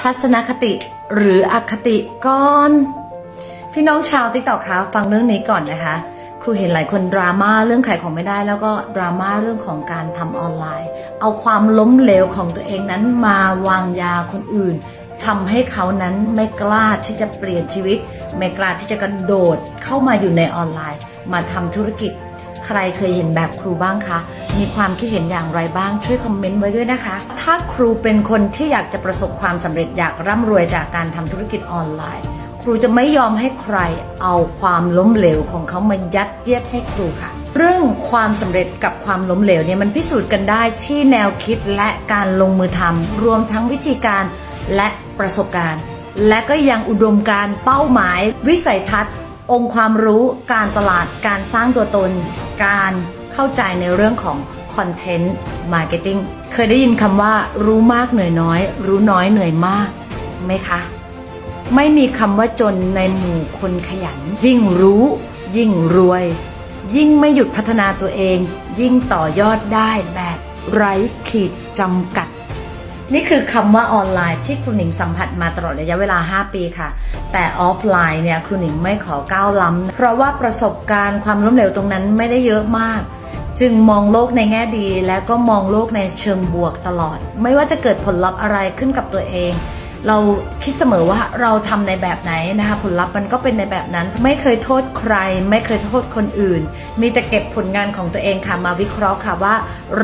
ทัศนคติหรืออคติก่อน พี่น้องชาวติ๊กต็อกคะฟังเรื่องนี้ก่อนนะคะ ครูเห็นหลายคนดราม่าเรื่องขายของไม่ได้ แล้วก็ดราม่าเรื่องของการทำออนไลน์ เอาความล้มเหลวของตัวเองนั้นมาวางยาคนอื่นทำให้เขานั้นไม่กล้าที่จะเปลี่ยนชีวิต ไม่กล้าที่จะกระโดดเข้ามาอยู่ในออนไลน์ มาทำธุรกิจ ใครเคยเห็นแบบครูบ้างคะ มีความคิดเห็นอย่างไรบ้าง ช่วยคอมเมนต์ไว้ด้วยนะคะ ถ้าครูเป็นคนที่อยากจะประสบความสำเร็จอยากร่ำรวยจากการทำธุรกิจออนไลน์ ครูจะไม่ยอมให้ใครเอาความล้มเหลวของเขามายัดเยียดให้ครูค่ะเรื่องความสำเร็จกับความล้มเหลวเนี่ยมันพิสูจน์กันได้ที่แนวคิดและการลงมือทำรวมทั้งวิธีการและประสบการณ์ และก็ยังอุดมการเป้าหมาย วิสัยทัศน์ องค์ความรู้การตลาดการสร้างตัวตน การเข้าใจในเรื่องของคอนเทนต์มาร์เก็ตติ้งเคยได้ยินคำว่ารู้มากเหนื่อยน้อย รู้น้อยเหนื่อยมากไหมคะ ไม่มีคำว่าจนในหมู่คนขยัน ยิ่งรู้ ยิ่งรวย ยิ่งไม่หยุดพัฒนาตัวเอง ยิ่งต่อยอดได้แบบไร้ขีดจำกัด นี่คือคำว่าออนไลน์ที่คุณหนิงสัมผัสมาตลอดระยะเวลา 5 ปีค่ะ แต่ออฟไลน์เนี่ยคุณหนิงไม่ขอก้าวล้ำ เพราะว่าประสบการณ์ความล้มเหลวตรงนั้นไม่ได้เยอะมาก จึงมองโลกในแง่ดี และก็มองโลกในเชิงบวกตลอด ไม่ว่าจะเกิดผลลัพธ์อะไรขึ้นกับตัวเอง เราคิดเสมอว่าเราทำในแบบไหนนะคะผลลัพธ์มันก็เป็นในแบบนั้น ไม่เคยโทษใคร ไม่เคยโทษคนอื่น มีแต่เก็บผลงานของตัวเองค่ะมาวิเคราะห์ค่ะว่า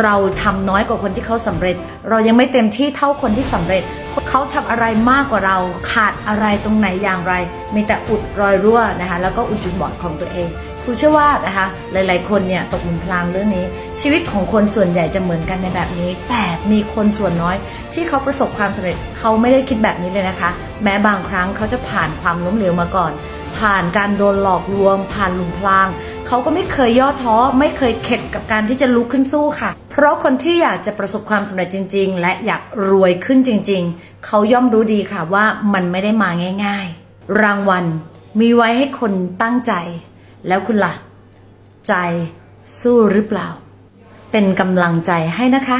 เราทำน้อยกว่าคนที่เขาสำเร็จ เรายังไม่เต็มที่เท่าคนที่สำเร็จ เขาทำอะไรมากกว่าเราขาดอะไรตรงไหนอย่างไร มีแต่อุดรอยรั่วนะคะแล้วก็อุดจุดบอดของตัวเองครูเชื่อว่านะคะหลาย ๆ คนเนี่ยตกหลุมพรางเรื่องนี้ ชีวิตของคนส่วนใหญ่จะเหมือนกันในแบบนี้ แต่มีคนส่วนน้อย ที่เขาประสบความสำเร็จเขาไม่ได้คิดแบบนี้เลยนะคะ แม้บางครั้งเขาจะผ่านความล้มเหลวมาก่อน ผ่านการโดนหลอกลวง ผ่านหลุมพราง เขาก็ไม่เคยย่อท้อ ไม่เคยเข็ดกับการที่จะลุกขึ้นสู้ค่ะ เพราะคนที่อยากจะประสบความสำเร็จจริง ๆ และอยากรวยขึ้นจริง ๆ เขาย่อมรู้ดีค่ะว่ามันไม่ได้มาง่าย ๆ รางวัลมีไว้ให้คนตั้งใจ แล้วคุณล่ะ ใจสู้หรือเปล่า เป็นกำลังใจให้นะคะ